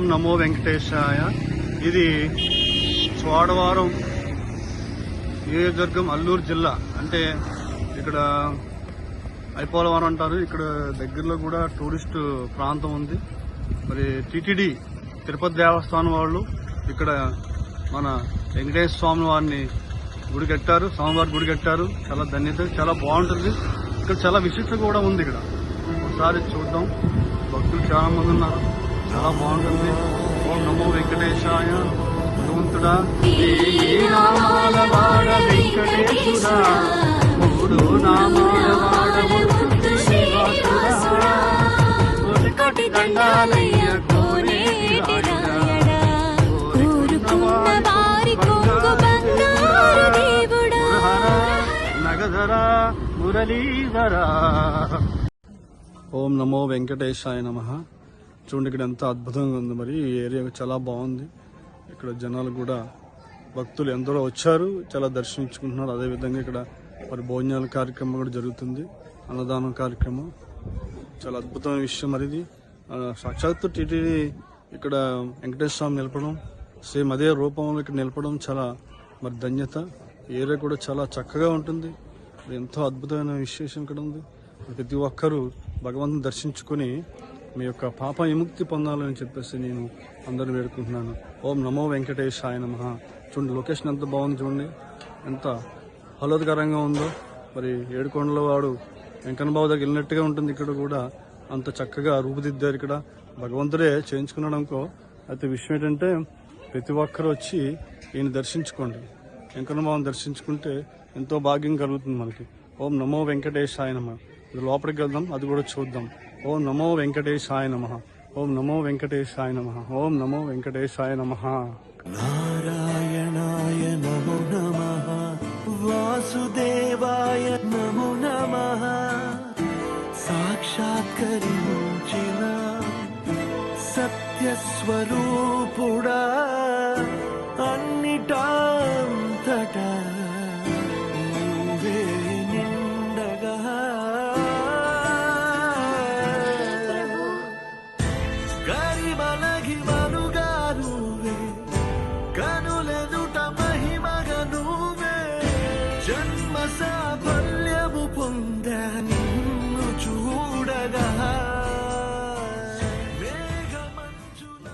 ఓం నమో వెంకటేశాయ. ఇది చోడవరం నియోజకవర్గం అల్లూరు జిల్లా. అంటే ఇక్కడ ఐపోలవరం అంటారు. ఇక్కడ దగ్గరలో కూడా టూరిస్ట్ ప్రాంతం ఉంది. మరి టిటిడి తిరుపతి దేవస్థానం వాళ్ళు ఇక్కడ మన వెంకటేశ్వర స్వామి వారిని గుడి కట్టారు. స్వామివారి గుడి కట్టారు. చాలా ధన్యత. చాలా బాగుంటుంది. ఇక్కడ చాలా విశిష్టత కూడా ఉంది ఇక్కడ. ఒకసారి చూద్దాం. భక్తులు చాలా మంది ఉన్నారు. చాలా బాగుంటుంది. ఓం నమో వెంకటేశాయ భగవంతుడా వెంకటేశుడా మూడు నామాల వాడ ముద్దు శ్రీవాసుడా కోటి దండాలయ్య నగధర మురళీధర. ఓం నమో వెంకటేశాయ నమ. చూడండి ఇక్కడ ఎంత అద్భుతంగా ఉంది మరి. ఈ ఏరియా చాలా బాగుంది. ఇక్కడ జనాలు కూడా భక్తులు ఎందరో వచ్చారు చాలా దర్శించుకుంటున్నారు. అదేవిధంగా ఇక్కడ మరి భోజనాల కార్యక్రమం కూడా జరుగుతుంది. అన్నదానం కార్యక్రమం. చాలా అద్భుతమైన విషయం మరి ఇది. సాక్షాత్తు టీటీడీ ఇక్కడ వెంకటేశ్వర స్వామి నిలపడం సేమ్ అదే రూపంలో ఇక్కడ నిలపడం చాలా మరి ధన్యత. ఏరియా కూడా చాలా చక్కగా ఉంటుంది. ఎంతో అద్భుతమైన విశేషం ఇక్కడ ఉంది. ప్రతి ఒక్కరూ భగవంతుని దర్శించుకొని మీ యొక్క పాప విముక్తి పొందాలని చెప్పేసి నేను అందరూ వేడుకుంటున్నాను. ఓం నమో వెంకటేష్ ఆయన మహా చూడండి లొకేషన్ ఎంత బాగుంది చూడండి. ఎంత ఆహ్లాదకరంగా ఉందో. మరి ఏడుకొండల వాడు వెంకన్నబాబు దగ్గర వెళ్ళినట్టుగా ఉంటుంది. ఇక్కడ కూడా అంత చక్కగా రూపుదిద్దారు ఇక్కడ. భగవంతుడే చేయించుకున్నాడు అనుకో. అయితే విషయం ఏంటంటే ప్రతి ఒక్కరు వచ్చి ఈయన దర్శించుకోండి. వెంకన్నబాబుని దర్శించుకుంటే ఎంతో భాగ్యం కలుగుతుంది మనకి. ఓం నమో వెంకటేష్ నమ. ఇది లోపలికి వెళ్దాం. అది కూడా చూద్దాం. ఓం నమో వెంకటేశాయ నమ. ఓం నమో వెంకటేశాయ నమ. ఓం నమో వెంకటేశాయ నమ. నారాయణాయ నమో నమ. వాసుదేవాయ నమో నమ. సాక్షాత్కరించిన సత్యస్వరూపుడా గరిమలగి మనుగారువే కనులెదుట మహిమగ నువ్వే జన్మ సాఫల్యము పొంద నిన్ను చూడగా మేఘమంచున